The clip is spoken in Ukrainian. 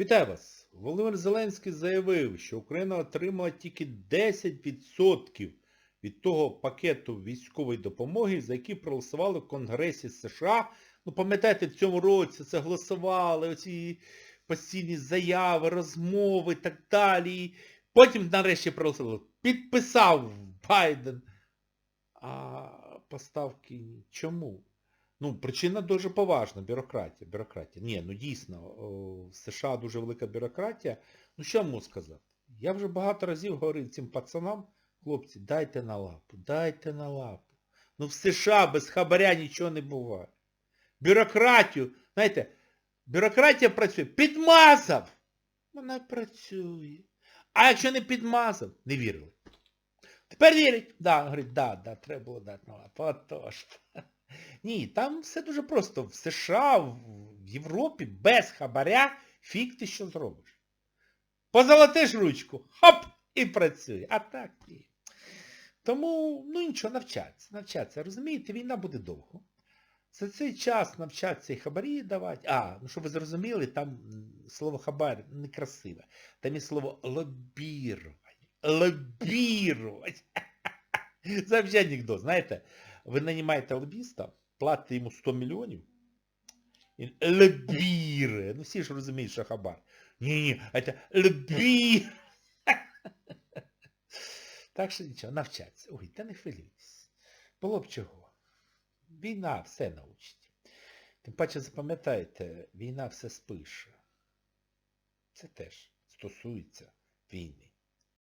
Вітаю вас! Володимир Зеленський заявив, що Україна отримала тільки 10% від того пакету військової допомоги, за який проголосували в Конгресі США. Ну, пам'ятаєте, в цьому році це голосували, оці постійні заяви, розмови і так далі. Потім нарешті проголосували. Підписав Байден. А поставки чому? Ну, причина дуже поважна, бюрократія. бюрократія. Ні, ну дійсно, в США дуже велика бюрократія. Ну що можу сказати? Я вже багато разів говорив цим пацанам, хлопці, дайте на лапу, дайте на лапу. Ну в США без хабаря нічого не буває. Бюрократію, знаєте, бюрократія працює, підмазав. Вона працює. А якщо не підмазав, не вірили. Тепер вірять. Да, говорить, да, да, треба було дати на лапу. Отож. Ні, там все дуже просто. В США, в Європі без хабаря фіг ти що зробиш. Позолотиш ручку, хоп, і працює. А так ні. Тому, ну нічого, навчатися, навчатися. Розумієте, війна буде довго. За цей час навчатися і хабарі давати. А, ну щоб ви зрозуміли, там слово хабар некрасиве. Там є слово. Лобірувати. Це взагалі анекдот, знаєте. Ви нанімаєте лобіста, платите йому 100 мільйонів. Він лобірує. Ну всі ж розуміють, що хабар. Ні-ні, це лобір. Так що нічого, навчаться. Ой, та не хвилюйтесь. Було б чого. Війна все научить. Тим паче запам'ятайте, війна все спише. Це теж стосується війни.